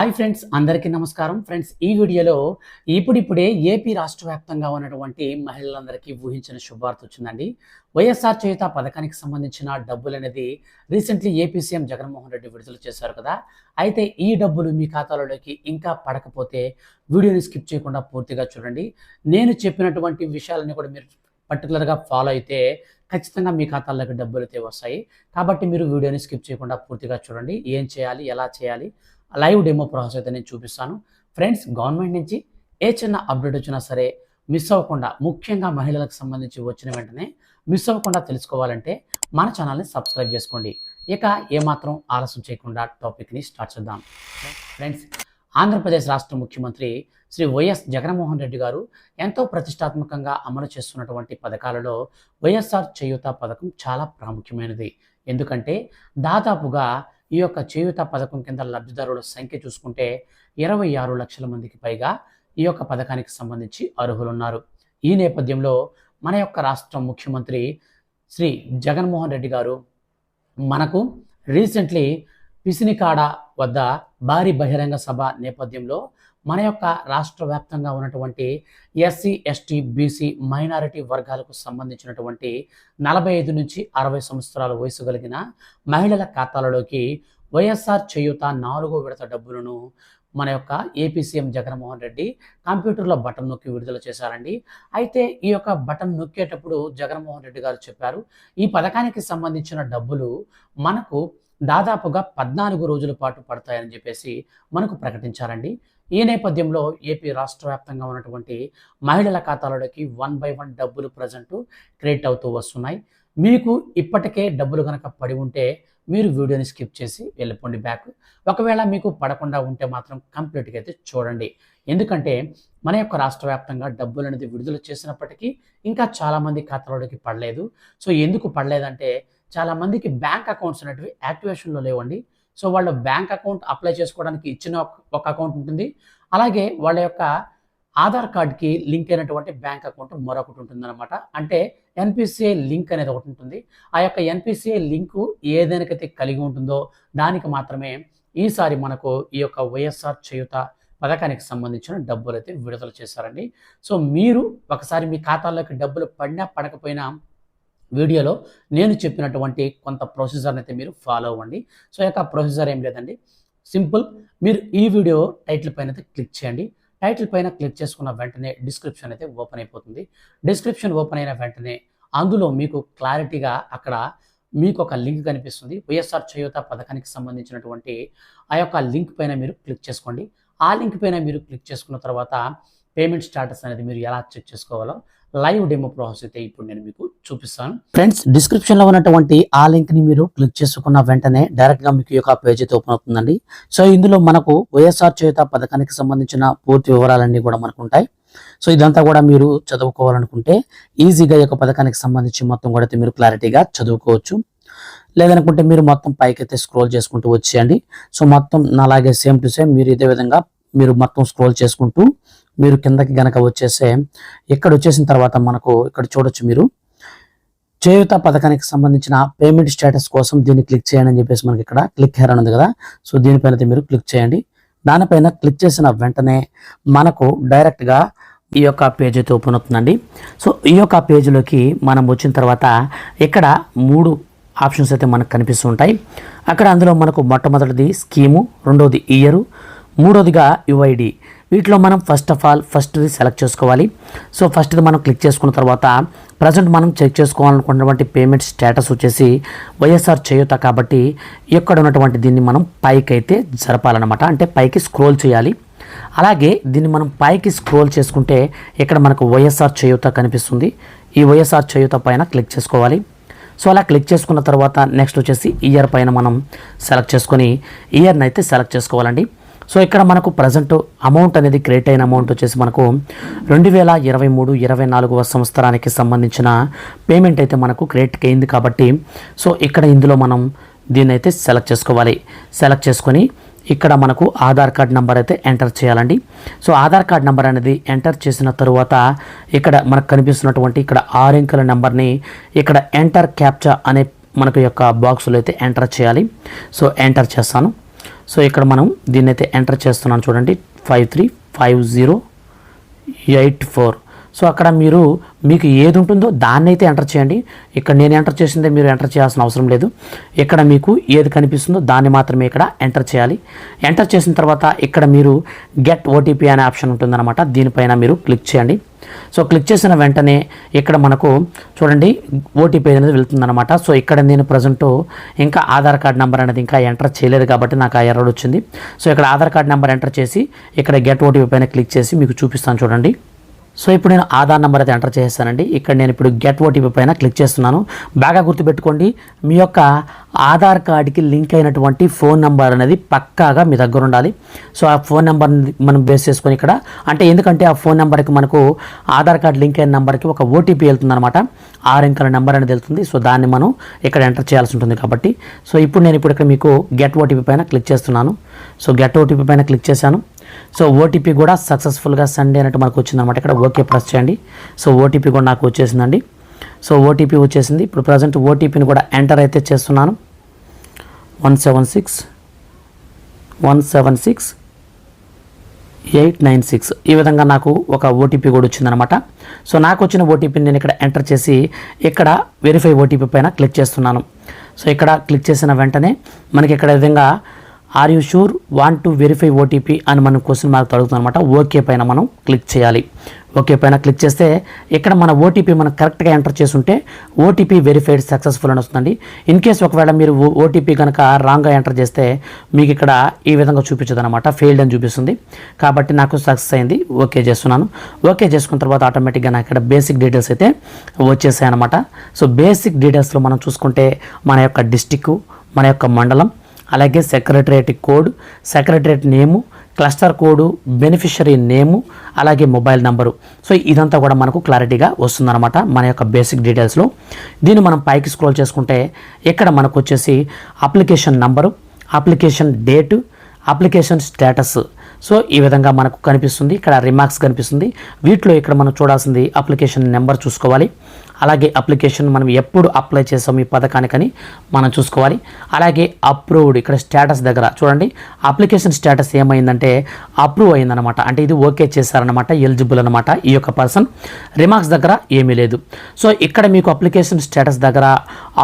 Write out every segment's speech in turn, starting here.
Hi friends అందరికీ నమస్కారం. Friends ఈ వీడియోలో ఇప్పుడిప్పుడే ఏపీ రాష్ట్ర వ్యాప్తంగా ఉన్నటువంటి మహిళలందరికీ ఊహించిన శుభార్త వచ్చిందండి. వైఎస్ఆర్ చేయుత పథకానికి సంబంధించిన డబ్బులు అనేది recently AP CM Jaganmohan Reddy విడుదల చేశారు కదా. అయితే ఈ డబ్బులు మీ ఖాతాలోకి ఇంకా పడకపోతే వీడియోని స్కిప్ చేయకుండా పూర్తిగా చూడండి. నేను చెప్పినటువంటి విషయాలన్నీ కూడా మీరు పర్టికులర్గా ఫాలో అయితే ఖచ్చితంగా మీ ఖాతాలోకి డబ్బులు అయితే వస్తాయి. కాబట్టి మీరు వీడియోని స్కిప్ చేయకుండా పూర్తిగా చూడండి. ఏం చేయాలి ఎలా చేయాలి లైవ్ డెమో ప్రాసెస్ అయితే నేను చూపిస్తాను. ఫ్రెండ్స్ గవర్నమెంట్ నుంచి ఏ చిన్న అప్డేట్ వచ్చినా సరే మిస్ అవ్వకుండా ముఖ్యంగా మహిళలకు సంబంధించి వచ్చిన వెంటనే మిస్ అవ్వకుండా తెలుసుకోవాలంటే మన ఛానల్ని సబ్స్క్రైబ్ చేసుకోండి. ఇక ఏమాత్రం ఆలస్యం చేయకుండా టాపిక్ని స్టార్ట్ చేద్దాం. ఫ్రెండ్స్ ఆంధ్రప్రదేశ్ రాష్ట్ర ముఖ్యమంత్రి శ్రీ వైఎస్ జగన్మోహన్ రెడ్డి గారు ఎంతో ప్రతిష్టాత్మకంగా అమలు చేస్తున్నటువంటి పథకాలలో వైఎస్ఆర్ చేయూత పథకం చాలా ప్రాముఖ్యమైనది. ఎందుకంటే దాదాపుగా ఈ యొక్క చేయూత పథకం కింద లబ్ధిదారుల సంఖ్య చూసుకుంటే ఇరవై ఆరు లక్షల మందికి పైగా ఈ యొక్క పథకానికి సంబంధించి అర్హులున్నారు. ఈ నేపథ్యంలో మన యొక్క రాష్ట్ర ముఖ్యమంత్రి శ్రీ జగన్మోహన్ రెడ్డి గారు మనకు రీసెంట్లీ పిసినికాడ వద్ద భారీ బహిరంగ సభ నేపథ్యంలో మన యొక్క రాష్ట్ర వ్యాప్తంగా ఉన్నటువంటి ఎస్సీ ఎస్టీ బీసీ మైనారిటీ వర్గాలకు సంబంధించినటువంటి నలభై ఐదు నుంచి అరవై సంవత్సరాల వయసు కలిగిన మహిళల ఖాతాలలోకి వైఎస్ఆర్ చేయూత నాలుగో విడత డబ్బులను మన యొక్క ఏపీ సీఎం జగన్మోహన్ రెడ్డి కంప్యూటర్లో బటన్ నొక్కి విడుదల చేశారండి. అయితే ఈ యొక్క బటన్ నొక్కేటప్పుడు జగన్మోహన్ రెడ్డి గారు చెప్పారు ఈ పథకానికి సంబంధించిన డబ్బులు మనకు దాదాపుగా పద్నాలుగు రోజుల పాటు పడతాయని చెప్పేసి మనకు ప్రకటించారండి. ఈ నేపథ్యంలో ఏపీ రాష్ట్ర వ్యాప్తంగా ఉన్నటువంటి మహిళల ఖాతాలలోకి వన్ బై వన్ డబ్బులు ప్రజెంట్ క్రియేట్ అవుతూ వస్తున్నాయి. మీకు ఇప్పటికే డబ్బులు కనుక పడి ఉంటే మీరు వీడియోని స్కిప్ చేసి వెళ్ళిపోండి బ్యాక్. ఒకవేళ మీకు పడకుండా ఉంటే మాత్రం కంప్లీట్గా అయితే చూడండి. ఎందుకంటే మన యొక్క రాష్ట్ర వ్యాప్తంగా డబ్బులు అనేది విడుదల చేసినప్పటికీ ఇంకా చాలామంది ఖాతాలోకి పడలేదు. సో ఎందుకు పడలేదంటే చాలామందికి బ్యాంక్ అకౌంట్స్ అనేటివి యాక్టివేషన్లో లేవండి. సో వాళ్ళు బ్యాంక్ అకౌంట్ అప్లై చేసుకోవడానికి ఇచ్చిన ఒక- ఒక అకౌంట్ ఉంటుంది. అలాగే వాళ్ళ యొక్క ఆధార్ కార్డ్కి లింక్ అయినటువంటి బ్యాంక్ అకౌంట్ మరొకటి ఉంటుందన్నమాట. అంటే ఎన్పిసిఐ లింక్ అనేది ఒకటి ఉంటుంది. ఆ యొక్క ఎన్పిసిఐ లింకు ఏదైనాకైతే కలిగి ఉంటుందో దానికి మాత్రమే ఈసారి మనకు ఈ యొక్క వైఎస్ఆర్ చేయుత పథకానికి సంబంధించిన డబ్బులు అయితే విడుదల చేశారండి. సో మీరు ఒకసారి మీ ఖాతాలోకి డబ్బులు పడినా పడకపోయినా వీడియోలో నేను చెప్పినటువంటి కొంత ప్రొసీజర్ని అయితే మీరు ఫాలో అవ్వండి. సో యొక్క ప్రొసీజర్ ఏం లేదండి. సింపుల్ మీరు ఈ వీడియో టైటిల్ పైన అయితే క్లిక్ చేయండి. టైటిల్ పైన క్లిక్ చేసుకున్న వెంటనే డిస్క్రిప్షన్ అయితే ఓపెన్ అయిపోతుంది. డిస్క్రిప్షన్ ఓపెన్ అయిన వెంటనే అందులో మీకు క్లారిటీగా అక్కడ మీకు ఒక లింక్ కనిపిస్తుంది. వైఎస్ఆర్ చేయూత పథకానికి సంబంధించినటువంటి ఆ యొక్క లింక్ పైన మీరు క్లిక్ చేసుకోండి. ఆ లింక్ పైన మీరు క్లిక్ చేసుకున్న తర్వాత పేమెంట్ స్టాటస్ అనేది మీరు ఎలా చెక్ చేసుకోవాలో లైవ్ డెమో ప్రాసెస్ అయితే ఇప్పుడు నేను మీకు చూపిస్తాను. ఫ్రెండ్స్ డిస్క్రిప్షన్లో ఉన్నటువంటి ఆ లింక్ని మీరు క్లిక్ చేసుకున్న వెంటనే డైరెక్ట్గా మీకు యొక్క పేజ్ అయితే ఓపెన్ అవుతుందండి. సో ఇందులో మనకు వైఎస్ఆర్ చేత పథకానికి సంబంధించిన పూర్తి వివరాలన్నీ కూడా మనకు ఉంటాయి సో ఇదంతా కూడా మీరు చదువుకోవాలనుకుంటే ఈజీగా ఈ యొక్క పథకానికి సంబంధించి మొత్తం కూడా అయితే మీరు క్లారిటీగా చదువుకోవచ్చు. లేదనుకుంటే మీరు మొత్తం పైకి అయితే స్క్రోల్ చేసుకుంటూ వచ్చేయండి. సో మొత్తం అలాగే సేమ్ టు సేమ్ మీరు ఇదే విధంగా మీరు మొత్తం స్క్రోల్ చేసుకుంటూ మీరు కిందకి గనక వచ్చేసే ఇక్కడ వచ్చేసిన తర్వాత మనకు ఇక్కడ చూడొచ్చు మీరు. చేయుత పథకానికి సంబంధించిన పేమెంట్ స్టేటస్ కోసం దీన్ని క్లిక్ చేయండి అని చెప్పేసి మనకి ఇక్కడ క్లిక్ హెయిర్ ఉంది కదా. సో దీనిపైన అయితే మీరు క్లిక్ చేయండి. దానిపైన క్లిక్ చేసిన వెంటనే మనకు డైరెక్ట్గా ఈ యొక్క పేజ్ అయితే ఓపెన్ అవుతుందండి. సో ఈ యొక్క పేజ్లోకి మనం వచ్చిన తర్వాత ఇక్కడ మూడు ఆప్షన్స్ అయితే మనకు కనిపిస్తూ ఉంటాయి. అక్కడ అందులో మనకు మొట్టమొదటిది స్కీము రెండవది ఇయరు మూడోదిగా యుఐడి. వీటిలో మనం ఫస్ట్ ఆఫ్ ఆల్ ఫస్ట్ది సెలెక్ట్ చేసుకోవాలి. సో ఫస్ట్ది మనం క్లిక్ చేసుకున్న తర్వాత ప్రజెంట్ మనం చెక్ చేసుకోవాలనుకున్నటువంటి పేమెంట్ స్టేటస్ వచ్చేసి వైఎస్ఆర్ చేయుత కాబట్టి ఇక్కడ ఉన్నటువంటి దీన్ని మనం పైకి అయితే జరపాలన్నమాట. అంటే పైకి స్క్రోల్ చేయాలి. అలాగే దీన్ని మనం పైకి స్క్రోల్ చేసుకుంటే ఇక్కడ మనకు వైఎస్ఆర్ చేయూత కనిపిస్తుంది. ఈ వైఎస్ఆర్ చేయూత పైన క్లిక్ చేసుకోవాలి. సో అలా క్లిక్ చేసుకున్న తర్వాత నెక్స్ట్ వచ్చేసి ఇయర్ పైన మనం సెలెక్ట్ చేసుకొని ఇయర్ని అయితే సెలెక్ట్ చేసుకోవాలండి. సో ఇక్కడ మనకు ప్రజెంట్ అమౌంట్ అనేది క్రియేట్ అయిన అమౌంట్ వచ్చేసి మనకు రెండు వేల ఇరవై మూడు ఇరవై నాలుగవ సంవత్సరానికి సంబంధించిన పేమెంట్ అయితే మనకు క్రియేట్ అయింది కాబట్టి సో ఇక్కడ ఇందులో మనం దీన్ని అయితే సెలెక్ట్ చేసుకోవాలి. సెలెక్ట్ చేసుకొని ఇక్కడ మనకు ఆధార్ కార్డ్ నెంబర్ అయితే ఎంటర్ చేయాలండి. సో ఆధార్ కార్డ్ నెంబర్ అనేది ఎంటర్ చేసిన తరువాత ఇక్కడ మనకు కనిపిస్తున్నటువంటి ఇక్కడ ఆరు అంకెల నెంబర్ని ఇక్కడ ఎంటర్ క్యాప్చా అనే మనకు యొక్క బాక్సులో అయితే ఎంటర్ చేయాలి. సో ఎంటర్ చేస్తాను. సో ఇక్కడ మనం దీన్ని అయితే ఎంటర్ చేస్తున్నాను చూడండి. Five three five zero eight four so అక్కడ మీరు మీకు ఏది ఉంటుందో దాన్ని అయితే ఎంటర్ చేయండి. ఇక్కడ నేను ఎంటర్ చేసిందే మీరు ఎంటర్ చేయాల్సిన అవసరం లేదు. ఇక్కడ మీకు ఏది కనిపిస్తుందో దాన్ని మాత్రమే ఇక్కడ ఎంటర్ చేయాలి. ఎంటర్ చేసిన తర్వాత ఇక్కడ మీరు గెట్ ఓటీపీ అనే ఆప్షన్ ఉంటుందన్నమాట. దీనిపైన మీరు క్లిక్ చేయండి. సో క్లిక్ చేసిన వెంటనే ఇక్కడ మనకు చూడండి ఓటీపీ అనేది వెళ్తుందన్నమాట. సో ఇక్కడ నేను ప్రజెంట్ ఇంకా ఆధార్ కార్డ్ నెంబర్ అనేది ఇంకా ఎంటర్ చేయలేదు కాబట్టి నాకు ఆ ఎర్రర్ వచ్చింది. సో ఇక్కడ ఆధార్ కార్డ్ నెంబర్ ఎంటర్ చేసి ఇక్కడ గెట్ ఓటీపీ పైన క్లిక్ చేసి మీకు చూపిస్తాను చూడండి. సో ఇప్పుడు నేను ఆధార్ నెంబర్ అయితే ఎంటర్ చేస్తానండి ఇక్కడ నేను ఇప్పుడు గెట్ ఓటీపీ పైన క్లిక్ చేస్తున్నాను. బాగా గుర్తుపెట్టుకోండి మీ యొక్క ఆధార్ కార్డుకి లింక్ అయినటువంటి ఫోన్ నెంబర్ అనేది పక్కాగా మీ దగ్గర ఉండాలి. సో ఆ ఫోన్ నెంబర్ మనం బేస్ చేసుకొని ఇక్కడ అంటే ఎందుకంటే ఆ ఫోన్ నెంబర్కి మనకు ఆధార్ కార్డు లింక్ అయిన నెంబర్కి ఒక ఓటీపీ వెళ్తుంది అనమాట ఆరు అంకెల నెంబర్ అనేది వెళ్తుంది. సో దాన్ని మనం ఇక్కడ ఎంటర్ చేయాల్సి ఉంటుంది కాబట్టి. సో ఇప్పుడు నేను ఇప్పుడు ఇక్కడ మీకు గెట్ ఓటీపీ పైన క్లిక్ చేస్తున్నాను. సో గెట్ ఓటీపీ పైన క్లిక్ చేశాను. సో ఓటీపీ కూడా సక్సెస్ఫుల్గా సండే అన్నట్టు మనకు వచ్చిందనమాట ఇక్కడ ఓకే ప్రెస్ చేయండి. సో ఓటీపీ కూడా నాకు వచ్చేసిందండి. సో ఓటీపీ వచ్చేసింది. ఇప్పుడు ప్రజెంట్ ఓటీపీని కూడా ఎంటర్ అయితే చేస్తున్నాను. One seven six one seven six eight nine six ఈ విధంగా నాకు ఒక ఓటీపీ కూడా వచ్చిందనమాట సో నాకు వచ్చిన ఓటీపీని నేను ఇక్కడ ఎంటర్ చేసి ఇక్కడ వెరిఫై ఓటీపీ పైన క్లిక్ చేస్తున్నాను. సో ఇక్కడ క్లిక్ చేసిన వెంటనే మనకి ఇక్కడ విధంగా are you sure want to verify OTP అని మనం క్వశ్చన్ మార్క్ అడుగుతుంది అనమాట ఓకే పైన మనం క్లిక్ చేయాలి. ఓకే పైన క్లిక్ చేస్తే ఇక్కడ మన ఓటీపీ మనం కరెక్ట్గా ఎంటర్ చేసుంటే ఓటీపీ వెరిఫైడ్ సక్సెస్ఫుల్ అని వస్తుందండి. ఇన్ కేస్ ఒకవేళ మీరు ఓటీపీ కనుక రాంగ్గా ఎంటర్ చేస్తే మీకు ఇక్కడ ఈ విధంగా చూపించదు అనమాట ఫెయిల్డ్ అని చూపిస్తుంది. కాబట్టి నాకు సక్సెస్ అయింది. ఓకే చేస్తున్నాను. ఓకే చేసుకున్న తర్వాత ఆటోమేటిక్గా నాకు ఇక్కడ బేసిక్ డీటెయిల్స్ అయితే వచ్చేసాయి అనమాట సో బేసిక్ డీటెయిల్స్లో మనం చూసుకుంటే మన యొక్క డిస్టిక్ మన యొక్క మండలం అలాగే secretariat code secretariat name cluster code beneficiary name అలాగే మొబైల్ నంబరు. సో ఇదంతా కూడా మనకు క్లారిటీగా వస్తుందన్నమాట మన యొక్క బేసిక్ డీటెయిల్స్లో. దీన్ని మనం పైకి స్క్రోల్ చేసుకుంటే ఇక్కడ మనకు వచ్చేసి application number application date application status. So ఈ విధంగా మనకు కనిపిస్తుంది. ఇక్కడ రిమార్క్స్ కనిపిస్తుంది. వీటిలో ఇక్కడ మనం చూడాల్సింది అప్లికేషన్ నెంబర్ చూసుకోవాలి. అలాగే అప్లికేషన్ మనం ఎప్పుడు అప్లై చేసాం ఈ పథకానికని మనం చూసుకోవాలి. అలాగే అప్రూవ్డ్ ఇక్కడ స్టేటస్ దగ్గర చూడండి. అప్లికేషన్ స్టేటస్ ఏమైందంటే అప్రూవ్ అయిందనమాట అంటే ఇది ఓకే చేశారనమాట ఎలిజిబుల్ అనమాట ఈ యొక్క పర్సన్. రిమార్క్స్ దగ్గర ఏమీ లేదు. సో ఇక్కడ మీకు అప్లికేషన్ స్టేటస్ దగ్గర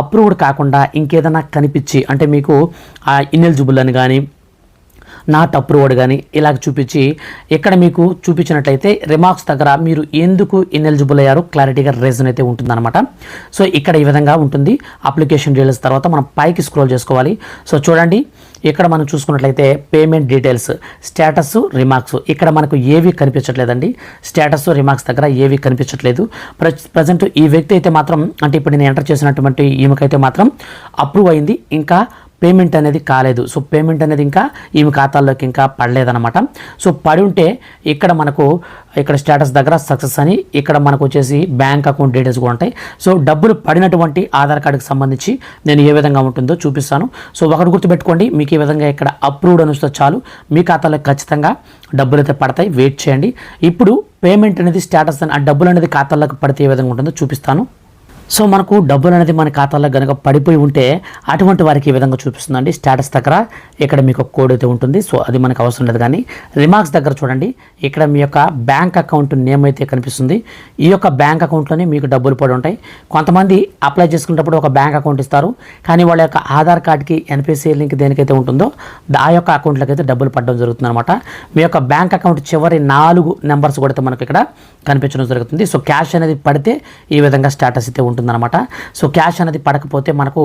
అప్రూవ్డ్ కాకుండా ఇంకేదైనా కనిపించి అంటే మీకు ఇన్ఎలిజిబుల్ అని కానీ నాట్ అప్రూవ్డ్ కానీ ఇలాగ చూపించి ఇక్కడ మీకు చూపించినట్లయితే రిమార్క్స్ దగ్గర మీరు ఎందుకు ఇనెలిజిబుల్ అయ్యారో క్లారిటీగా రీజన్ అయితే ఉంటుందన్నమాట. సో ఇక్కడ ఈ విధంగా ఉంటుంది. అప్లికేషన్ డీటెయిల్స్ తర్వాత మనం పైకి స్క్రోల్ చేసుకోవాలి. సో చూడండి ఇక్కడ మనం చూసుకున్నట్లయితే పేమెంట్ డీటెయిల్స్ స్టేటస్ రిమార్క్స్ ఇక్కడ మనకు ఏవి కనిపించట్లేదండి. స్టేటస్ రిమార్క్స్ దగ్గర ఏవి కనిపించట్లేదు. ప్రజెంట్ ఈ వ్యక్తి అయితే మాత్రం అంటే ఇప్పుడు నేను ఎంటర్ చేసినటువంటి ఈమెకైతే మాత్రం అప్రూవ్ అయింది. ఇంకా పేమెంట్ అనేది కాలేదు. సో పేమెంట్ అనేది ఇంకా ఈమె ఖాతాల్లోకి ఇంకా పడలేదన్నమాట. సో పడి ఉంటే ఇక్కడ మనకు ఇక్కడ స్టేటస్ దగ్గర సక్సెస్ అని ఇక్కడ మనకు వచ్చేసి బ్యాంక్ అకౌంట్ డీటెయిల్స్ కూడా ఉంటాయి. సో డబ్బులు పడినటువంటి ఆధార్ కార్డుకి సంబంధించి నేను ఏ విధంగా ఉంటుందో చూపిస్తాను. సో ఒకటి గుర్తుపెట్టుకోండి మీకు ఈ విధంగా ఇక్కడ అప్రూవ్డ్ అని వస్తే చాలు. మీ ఖాతాలో ఖచ్చితంగా డబ్బులు అయితే పడతాయి వెయిట్ చేయండి. ఇప్పుడు పేమెంట్ అనేది స్టేటస్ ఆ డబ్బులు అనేది ఖాతాలోకి పడితే ఏ విధంగా ఉంటుందో చూపిస్తాను. సో మనకు డబ్బులు అనేది మన ఖాతాలో కనుక పడిపోయి ఉంటే అటువంటి వారికి ఈ విధంగా చూపిస్తుందండి. స్టేటస్ దగ్గర ఇక్కడ మీకు కోడ్ అయితే ఉంటుంది. సో అది మనకు అవసరం లేదు కానీ రిమార్క్స్ దగ్గర చూడండి. ఇక్కడ మీ యొక్క బ్యాంక్ అకౌంట్ నేమ్ అయితే కనిపిస్తుంది. ఈ యొక్క బ్యాంక్ అకౌంట్లోనే మీకు డబ్బులు పడి ఉంటాయి. కొంతమంది అప్లై చేసుకునేటప్పుడు ఒక బ్యాంక్ అకౌంట్ ఇస్తారు. కానీ వాళ్ళ యొక్క ఆధార్ కార్డ్కి ఎన్పిసి లింక్ దేనికైతే ఉంటుందో ఆ యొక్క అకౌంట్లోకి అయితే డబ్బులు పడడం జరుగుతుంది అనమాట మీ యొక్క బ్యాంక్ అకౌంట్ చివరి నాలుగు నెంబర్స్ కూడా మనకు ఇక్కడ కనిపించడం జరుగుతుంది. సో క్యాష్ అనేది పడితే ఈ విధంగా స్టేటస్ అయితే ఉంటుందన్నమాట. సో క్యాష్ అనేది పడకపోతే మనకు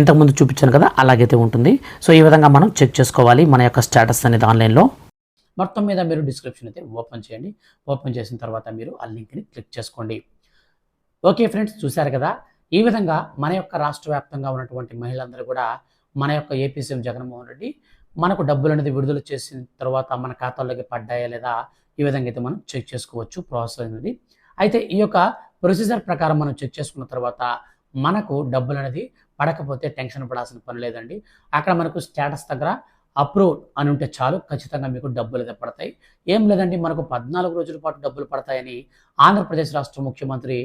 ఇంతకుముందు చూపించాను కదా అలాగైతే ఉంటుంది. సో ఈ విధంగా మనం చెక్ చేసుకోవాలి మన యొక్క స్టేటస్ అనేది ఆన్లైన్లో మొత్తం మీద మీరు డిస్క్రిప్షన్ అయితే ఓపెన్ చేయండి. ఓపెన్ చేసిన తర్వాత మీరు ఆ లింక్ని క్లిక్ చేసుకోండి. ఓకే ఫ్రెండ్స్ చూశారు కదా? ఈ విధంగా మన యొక్క రాష్ట్ర వ్యాప్తంగా ఉన్నటువంటి మహిళలందరూ కూడా మన యొక్క ఏపీ సీఎం జగన్మోహన్ రెడ్డి మనకు డబ్బులు అనేది విడుదల చేసిన తర్వాత మన ఖాతాల్లోకి పడ్డాయా లేదా ఈ విధంగా అయితే మనం చెక్ చేసుకోవచ్చు ప్రాసెస్ అనేది. అయితే ఈ యొక్క ప్రొసీజర్ ప్రకారం మనం చెక్ చేసుకున్న తర్వాత మనకు డబ్బులు అనేది పడకపోతే టెన్షన్ పడాల్సిన పని లేదండి. అక్కడ మనకు స్టేటస్ దగ్గర అప్రూవ్ అని ఉంటే చాలు ఖచ్చితంగా మీకు డబ్బులు అయితే పడతాయి. ఏం లేదండి మనకు పద్నాలుగు రోజుల పాటు డబ్బులు పడతాయని ఆంధ్రప్రదేశ్ రాష్ట్ర ముఖ్యమంత్రి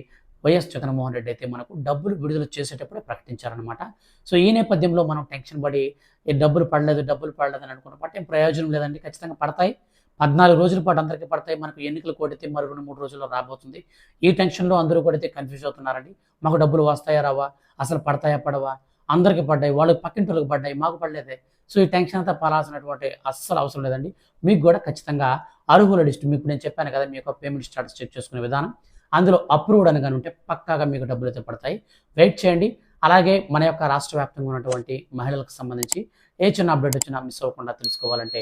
వైఎస్ జగన్మోహన్ రెడ్డి అయితే మనకు డబ్బులు విడుదల చేసేటప్పుడే ప్రకటించారనమాట సో ఈ నేపథ్యంలో మనం టెన్షన్ పడి ఈ డబ్బులు పడలేదు డబ్బులు పడలేదు అని అనుకున్న ఏం ప్రయోజనం లేదండి ఖచ్చితంగా పడతాయి. పద్నాలుగు రోజుల పాటు అందరికీ పడతాయి. మనకు ఎన్నికలు కొడితే మరో రెండు మూడు రోజుల్లో రాబోతుంది. ఈ టెన్షన్లో అందరూ కొడితే కన్ఫ్యూజ్ అవుతున్నారండి. మాకు డబ్బులు వస్తాయా రావా? అసలు పడతాయా పడవా? అందరికీ పడ్డాయి. వాళ్ళకి పక్కింటోళ్ళకి పడ్డాయి. మాకు పడలేదే. సో ఈ టెన్షన్ అంతా పడాల్సినటువంటి అస్సలు అవసరం లేదండి. మీకు కూడా ఖచ్చితంగా అర్హుల లిస్ట్ మీకు నేను చెప్పాను కదా మీ యొక్క పేమెంట్ స్టాటస్ చెక్ చేసుకునే విధానం. అందులో అప్రూవ్డ్ అని కానీ ఉంటే పక్కాగా మీకు డబ్బులు అయితే పడతాయి. వెయిట్ చేయండి. అలాగే మన యొక్క రాష్ట్ర వ్యాప్తంగా ఉన్నటువంటి మహిళలకు సంబంధించి ఏ చిన్న అప్డేట్ వచ్చినా మిస్ అవ్వకుండా తెలుసుకోవాలంటే